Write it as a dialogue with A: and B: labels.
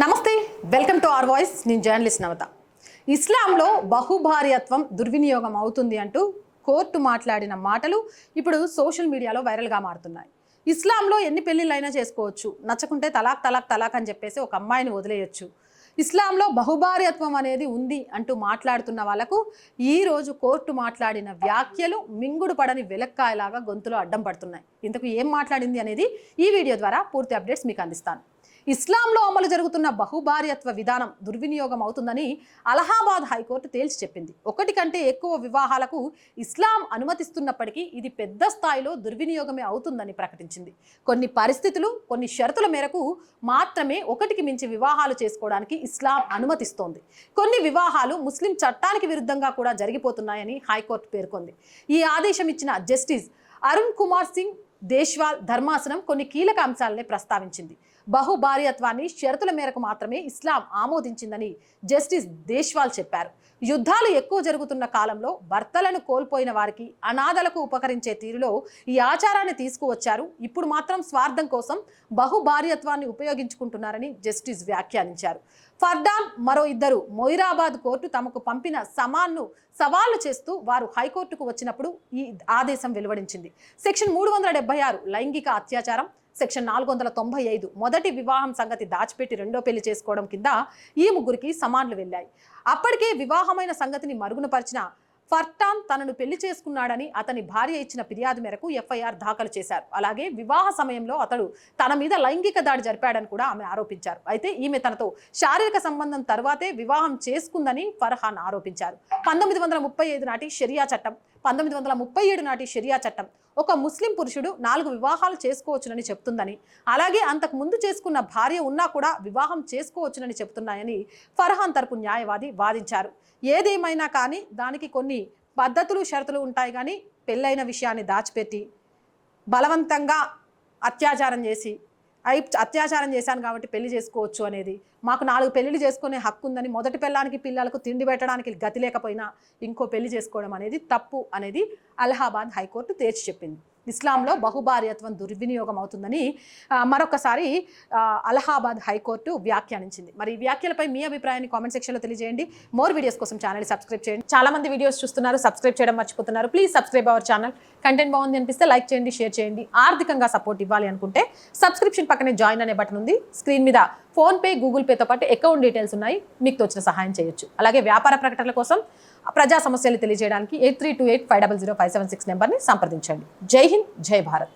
A: నమస్తే welcome to R voice. నేను journalist నవత. ఇస్లాంలో బహుభార్యత్వం దుర్వినియోగం అవుతుంది అంటూ కోర్టు మాట్లాడిన మాటలు ఇప్పుడు సోషల్ మీడియాలో వైరల్గా మారుతున్నాయి. ఇస్లాంలో ఎన్ని పెళ్ళిళ్ళైనా చేసుకోవచ్చు. నచ్చకుంటే తలాక్ తలాక్ తలాక్ అని చెప్పేసి ఒక అమ్మాయిని వదిలేయొచ్చు. ఇస్లాంలో బహుభార్యత్వం అనేది ఉంది అంటూ మాట్లాడుతున్న వాళ్ళకు ఈ రోజు కోర్టు మాట్లాడిన వ్యాఖ్యలు మింగుడు పడని వెలక్కాయలాగా గొంతులో అడ్డం పడుతున్నాయి. ఇంతకు ఏం మాట్లాడింది అనేది ఈ వీడియో ద్వారా పూర్తి అప్డేట్స్ మీకు అందిస్తాను. ఇస్లాంలో అమలు జరుగుతున్న బహుభార్యత్వ విధానం దుర్వినియోగం అవుతుందని అలహాబాద్ హైకోర్టు తేల్చి చెప్పింది. ఒకటి కంటే ఎక్కువ వివాహాలకు ఇస్లాం అనుమతిస్తున్నప్పటికీ ఇది పెద్ద స్థాయిలో దుర్వినియోగమే అవుతుందని ప్రకటించింది. కొన్ని పరిస్థితులు కొన్ని షరతుల మేరకు మాత్రమే ఒకటికి మించి వివాహాలు చేసుకోవడానికి ఇస్లాం అనుమతిస్తోంది. కొన్ని వివాహాలు ముస్లిం చట్టానికి విరుద్ధంగా కూడా జరిగిపోతున్నాయని హైకోర్టు పేర్కొంది. ఈ ఆదేశం ఇచ్చిన జస్టిస్ అరుణ్ కుమార్ సింగ్ దేశ్వాల్ ధర్మాసనం కొన్ని కీలక అంశాలనే ప్రస్తావించింది. బహుభార్యత్వాన్ని షరతుల మేరకు మాత్రమే ఇస్లాం ఆమోదించిందని జస్టిస్ దేశ్వాల్ చెప్పారు. యుద్ధాలు ఎక్కువ జరుగుతున్న కాలంలో భర్తలను కోల్పోయిన వారికి అనాథలకు ఉపకరించే తీరులో ఈ ఆచారాన్ని తీసుకువచ్చారు. ఇప్పుడు మాత్రం స్వార్థం కోసం బహుభార్యత్వాన్ని ఉపయోగించుకుంటున్నారని జస్టిస్ వ్యాఖ్యానించారు. ఫర్దాన్ మరో ఇద్దరు మొయిరాబాద్ కోర్టు తమకు పంపిన సమాన్ను సవాళ్ళు చేస్తూ వారు హైకోర్టుకు వచ్చినప్పుడు ఈ ఆదేశం వెలువడించింది. సెక్షన్ మూడు వందల డెబ్బై ఆరు లైంగిక అత్యాచారం సెక్షన్ నాలుగు వందల తొంభై ఐదు మొదటి వివాహం సంగతి దాచిపెట్టి రెండో పెళ్ళి చేసుకోవడం కింద ఈ ముగ్గురికి సమాన్లు వెళ్ళాయి. అప్పటికే వివాహమైన సంగతిని మరుగునపరిచిన ఫర్టాన్ తనను పెళ్ళి చేసుకున్నాడని అతని భార్య ఇచ్చిన ఫిర్యాదు మేరకు ఎఫ్ఐఆర్ దాఖలు చేశారు. అలాగే వివాహ సమయంలో అతడు తన మీద లైంగిక దాడి జరిపాడని కూడా ఆమె ఆరోపించారు. అయితే ఈమె తనతో శారీరక సంబంధం తర్వాతే వివాహం చేసుకుందని ఫర్హాన్ ఆరోపించారు. పంతొమ్మిది వందల ముప్పై ఐదు నాటి షరియా చట్టం పంతొమ్మిది వందల ముప్పై ఏడు నాటి షరియా చట్టం. ఒక ముస్లిం పురుషుడు నాలుగు వివాహాలు చేసుకోవచ్చునని చెప్తుందని అలాగే అంతకు ముందు చేసుకున్న భార్య ఉన్నా కూడా వివాహం చేసుకోవచ్చునని చెప్తున్నాయని ఫర్హాన్ తరపు న్యాయవాది వాదించారు. ఏదేమైనా కానీ దానికి కొన్ని పద్ధతులు షరతులు ఉంటాయి కానీ పెళ్ళైన విషయాన్ని దాచిపెట్టి బలవంతంగా అత్యాచారం చేసి అయి అత్యాచారం చేశాను కాబట్టి పెళ్ళి చేసుకోవచ్చు అనేది. మాకు నాలుగు పెళ్ళిళ్ళు చేసుకునే హక్కు ఉందని మొదటి పెళ్ళానికి పిల్లలకు తిండి పెట్టడానికి గతి లేకపోయినా ఇంకో పెళ్ళి చేసుకోవడం అనేది తప్పు అనేది అలహాబాద్ హైకోర్టు తేల్చి చెప్పింది. ఇస్లాంలో బహుభార్యత్వం దుర్వినియోగం అవుతుందని మరొకసారి అలహాబాద్ హైకోర్టు వ్యాఖ్యానించింది. మరి ఈ వ్యాఖ్యలపై మీ అభిప్రాయాన్ని కామెంట్ సెక్షన్లో తెలియజేయండి. మోర్ వీడియోస్ కోసం ఛానల్ సబ్స్క్రైబ్ చేయండి. చాలా మంది వీడియోస్ చూస్తున్నారు సబ్స్క్రైబ్ చేయడం మర్చిపోతున్నారు. Please subscribe our channel. Content బాగుంది అనిపిస్తే లైక్ చేయండి షేర్ చేయండి. ఆర్థికంగా సపోర్ట్ ఇవ్వాలి అనుకుంటే సబ్స్క్రిప్షన్ పక్కనే జాయిన్ అనే బటన్ ఉంది. స్క్రీన్ మీద ఫోన్పే గూగుల్ పేతో పాటు అకౌంట్ డీటెయిల్స్ ఉన్నాయి. మీకు తోచిన సహాయం చేయొచ్చు. అలాగే వ్యాపార ప్రకటనల కోసం ప్రజా సమస్యలు తెలియజేయడానికి eight three two eight five double zero five seven six నెంబర్ని సంప్రదించండి. జై హింద్ జై భారత్.